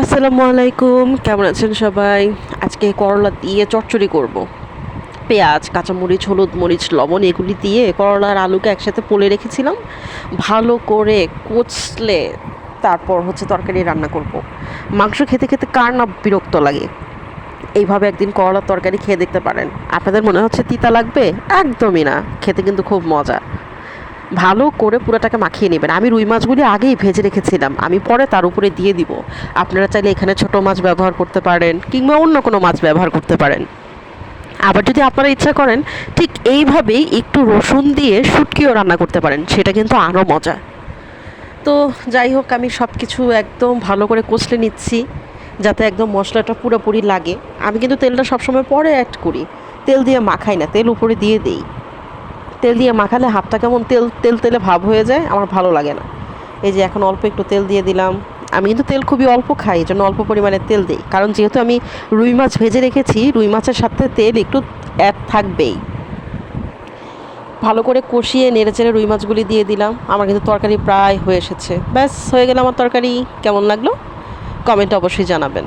আসসালামু আলাইকুম, কেমন আছেন সবাই? আজকে করলা দিয়ে চচ্চড়ি করব। পেঁয়াজ, কাঁচামরিচ, হলুদ মরিচ, লবণ এগুলি দিয়ে করলার আলুকে একসাথে পোলে রেখেছিলাম। ভালো করে কচলে তারপর হচ্ছে তরকারি রান্না করব। মাংস খেতে খেতে কার না বিরক্ত লাগে? এইভাবে একদিন করলার তরকারি খেয়ে দেখতে পারেন। আপনাদের মনে হচ্ছে তিতা লাগবে? একদমই না। খেতে কিন্তু খুব মজা। ভালো করে পুরোটাকে মাখিয়ে নেবেন। আমি রুই মাছগুলি আগেই ভেজে রেখেছিলাম। আমি পরে তার উপরে দিয়ে দিব। আপনারা চাইলে এখানে ছোট মাছ ব্যবহার করতে পারেন কিংবা অন্য কোনো মাছ ব্যবহার করতে পারেন। আবার যদি আপনারা ইচ্ছা করেন, ঠিক এইভাবেই একটু রসুন দিয়ে শুটকিও রান্না করতে পারেন। সেটা কিন্তু আরও মজা। তো যাই হোক, আমি সব কিছু একদম ভালো করে কষলে নিচ্ছি, যাতে একদম মশলাটা পুরোপুরি লাগে। আমি কিন্তু তেলটা সবসময় পরে অ্যাড করি। তেল দিয়ে মাখাই না, তেল উপরে দিয়ে দিই। তেল দিয়ে মাখালে হাতটা কেমন তেল তেল তেলে ভাব হয়ে যায়, আমার ভালো লাগে না। এই যে এখন অল্প একটু তেল দিয়ে দিলাম। আমি কিন্তু তেল খুবই অল্প খাই জন্য অল্প পরিমাণে তেল দিই। কারণ যেহেতু আমি রুই মাছ ভেজে রেখেছি, রুই মাছের সাথে তেল একটু অ্যাড থাকবেই। ভালো করে কষিয়ে নেড়ে চেড়ে রুই মাছগুলি দিয়ে দিলাম। আমার কিন্তু তরকারি প্রায় হয়ে এসেছে। ব্যাস, হয়ে গেল আমার তরকারি। কেমন লাগল? কমেন্টে অবশ্যই জানাবেন।